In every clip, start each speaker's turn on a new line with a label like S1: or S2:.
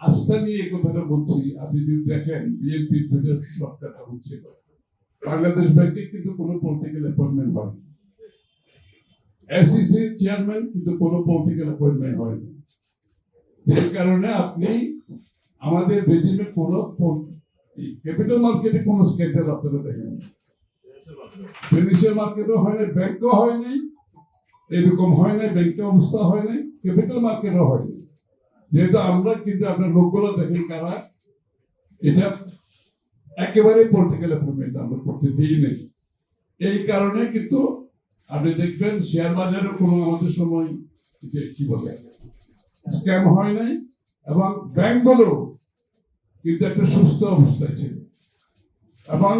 S1: আস্থা নিয়ে কথাটা বলছি, আপনি যদি দেখেন বিএনপির ভেতর সরকারটা হচ্ছে বাংলাদেশ ব্যাংকে কিন্তু কোনো পলিটিক্যাল অ্যাপয়েন্টমেন্ট হয়নি। এসিসি চেয়ারম্যান কিন্তু কোনো পলিটিক্যাল অ্যাপয়েন্টমেন্ট হয়নি। যে কারণে আপনি আমাদের রেজিমে কোনো ক্যাপিটাল মার্কেটে কোনো স্ক্যান্ডাল আপনারা দেখেন ফিনান্সিয়াল মার্কেটও হয় নাই ব্যাংকও হয় নাই এরকম হয় নাই ব্যাংকের অবস্থা হয় নাই ক্যাপিটাল মার্কেটও হয় নাই যেহেতু আমরা কিন্তু আপনার লোকগুলো দেখেন কারা, এটা একেবারে পলিটিক্যাল অ্যাপয়েন্টমেন্ট আমরা করতে দিই নেই। এই কারণে কিন্তু আপনি দেখবেন শেয়ার বাজারে কোনো আমাদের সময় কি বলে স্ক্যাম হয় নাই এবং ব্যাংকগুলো কিন্তু একটা সুস্থ অবস্থায় ছিল। এবং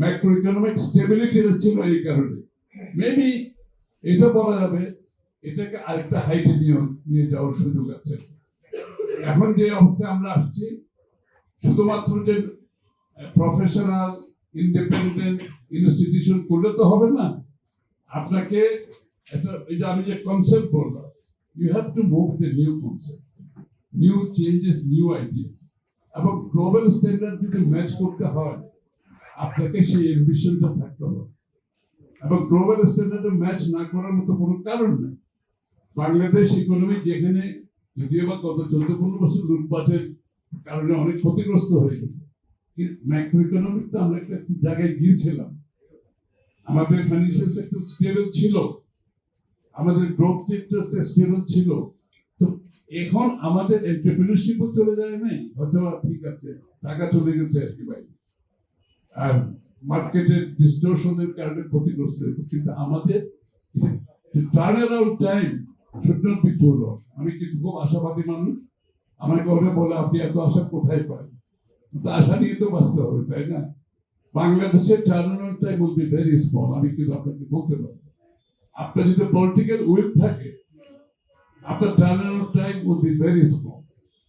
S1: ম্যাক্রো ইকোনমিক স্টেবিলিটি ছিল এই কারণে। মেবি এটা বলা যাবে, এটাকে আরেকটা হাইটে নিয়ে নিয়ে যাওয়ার সুযোগ আছে। এখন যে অবস্থায় আমরা আসছি, শুধুমাত্র যে প্রফেশনাল ইন্ডিপেন্ডেন্ট ইনস্টিটিউশন করলে তো হবে না। আপনাকে একটা, এই যে আমি যে কনসেপ্ট বললাম you have to move the new concept new changes new ideas এবং গ্লোবাল স্ট্যান্ডার্ড যদি ম্যাচ করতে হয়, আপনাকে সেই এমবিশনটা থাকতে হবে। এবং গ্লোবাল স্ট্যান্ডার্ডে ম্যাচ না করার মতো কোনো কারণ নেই। বাংলাদেশ ইকোনমি যেখানে যদিও বা গত চোদ্দ পনেরো বছর লুটপাটের কারণে অনেক ক্ষতিগ্রস্ত হয়েছে ম্যাক্রো ইকোনমিক তো আমরা একটা জায়গায় গিয়েছিলাম। আমাদের ফাইন্যান্সিয়াল সেক্টর স্টেবল ছিল, আমাদের গ্রোথ সেক্টরটা স্টেবল ছিল। তো এখন আমাদের এন্টারপ্রিনারশিপও চলে যায় নাই হয়তো ঠিক আছে, টাকা চলে গেছে আর কি ভাই। আর মার্কেটের ডিস্টোরশনের কারণে ক্ষতিগ্রস্ত হয়েছে, কিন্তু আমাদের টার্ন অ্যারাউন্ড টাইম আমি কিন্তু খুব আশাবাদী মানুষ? আমাকে অনেক বলে আপনি এত আশা কোথায় তো আশা নিয়ে তো বাঁচতে হবে, তাই না? বাংলাদেশের টার্ন বলতে ভেরি স্মল আমি কিন্তু আপনাকে বলতে পারি আপনার যদি পলিটিক্যাল উইল থাকে, আপনার টার্ন বলতে ভেরি স্মল